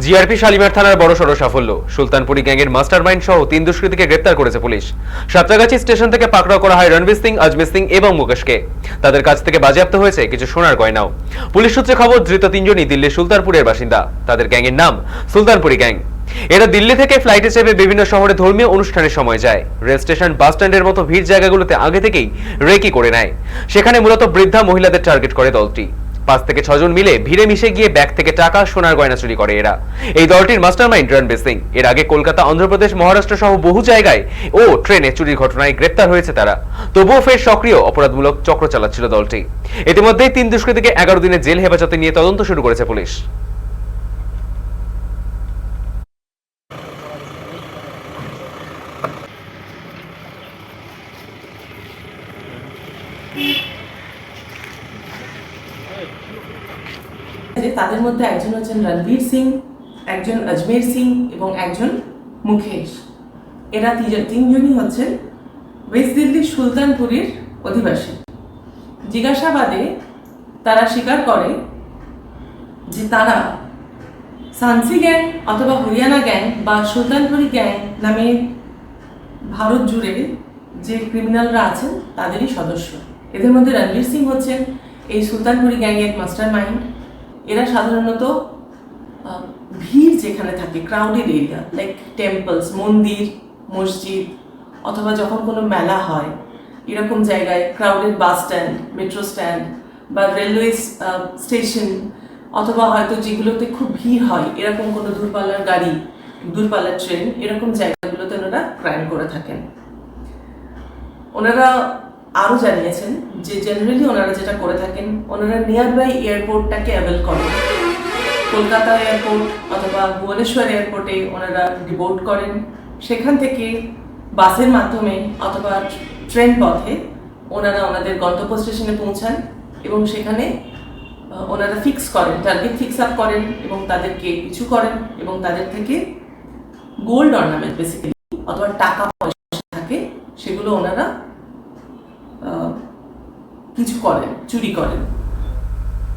GRP Shalimar থানার বড় সড় সাফল্য। সুলতানপুরি গ্যাংয়ের মাস্টার মাইন্ড সহ তিন দুষ্কৃতীকে গ্রেপ্তার করেছে পুলিশ। সাঁতরাগাছি স্টেশন থেকে পাকড়াও করা হয় রণবীর সিং, আজমের সিং এবং মুকেশকে। তাদের কাছ থেকে বাজেয়াপ্ত হয়েছে কিছু সোনার গয়নাও। পুলিশ সূত্রে খবর, ধৃত তিনজনই দিল্লির সুলতানপুরের বাসিন্দা। তাদের গ্যাংয়ের নাম সুলতানপুরি গ্যাং। এরা দিল্লি থেকে ফ্লাইটে চেপে বিভিন্ন শহরে ধর্মীয় অনুষ্ঠানের সময় যায়। রেল স্টেশন, বাস স্ট্যান্ডের মতো ভিড় জায়গাগুলোতে আগে থেকেই রেকি করে নেয়। সেখানে মূলত বৃদ্ধা মহিলাদের টার্গেট করে দলটি। পাঁচ থেকে ছজন মিলে ভিড়ে মিশে গিয়ে ব্যাগ থেকে টাকা, সোনার গয়না চুরি করে এরা। এই দলটির মাস্টার মাইন্ড রণবীর সিং। এর আগে কলকাতা, অন্ধ্রপ্রদেশ, মহারাষ্ট্র সহ বহু জায়গায় ও ট্রেনে চুরির ঘটনায় গ্রেপ্তার হয়েছে তারা। তবুও ফের সক্রিয় অপরাধমূলক চক্র চালাচ্ছিল দলটি। ইতিমধ্যেই তিন দুষ্কৃতীকে এগারো দিনের জেল হেফাজতে নিয়ে তদন্ত শুরু করেছে পুলিশ। তাদের মধ্যে একজন হচ্ছেন রণবীর সিং, একজন আজমের সিং এবং একজন মুকেশ। এরা তিনজনই হচ্ছেন ওয়েস্ট দিল্লির সুলতানপুরের অধিবাসী। জিজ্ঞাসাবাদে তারা স্বীকার করে যে তারা সানসি গ্যাং অথবা হরিয়ানা গ্যাং বা সুলতানপুরি গ্যাং নামে ভারত জুড়ে যে ক্রিমিনালরা আছেন, তাদেরই সদস্য। এদের মধ্যে রণবীর সিং হচ্ছেন এই সুলতানপুরি গ্যাংয়ের মাস্টার মাইন্ড এরা সাধারণত ভিড় যেখানে থাকে ক্রাউডেড এরিয়া লাইক টেম্পলস মন্দির, মসজিদ, অথবা যখন কোনো মেলা হয়, এরকম জায়গায় crowded bus stand metro stand বা রেলওয়ে স্টেশন অথবা হয়তো যেগুলোতে খুব ভিড় হয়, এরকম কোনো দূরপাল্লার গাড়ি, দূরপাল্লার ট্রেন এরকম জায়গাগুলোতে ওনারা ক্রাইম করে থাকেন। ওনারা আরও জানিয়েছেন যে জেনারেলি ওনারা যেটা করে থাকেন, ওনারা নিয়ার বাই এয়ারপোর্টটাকে অ্যাভেল করেন। কলকাতা এয়ারপোর্ট অথবা ভুবনেশ্বর এয়ারপোর্টে ওনারা ডিবোর্ট করেন। সেখান থেকে বাসের মাধ্যমে অথবা ট্রেন পথে ওনারা ওনাদের গন্তব্য স্টেশনে পৌঁছান এবং সেখানে ওনারা ফিক্স করেন টার্গেট ফিক্স আপ করেন এবং তাদেরকে কিছু করেন এবং তাদের থেকে গোল্ড অর্নামেন্ট বেসিক্যালি অথবা টাকা পয়সা থাকে, সেগুলো ওনারা কিছু করেন চুরি করেন।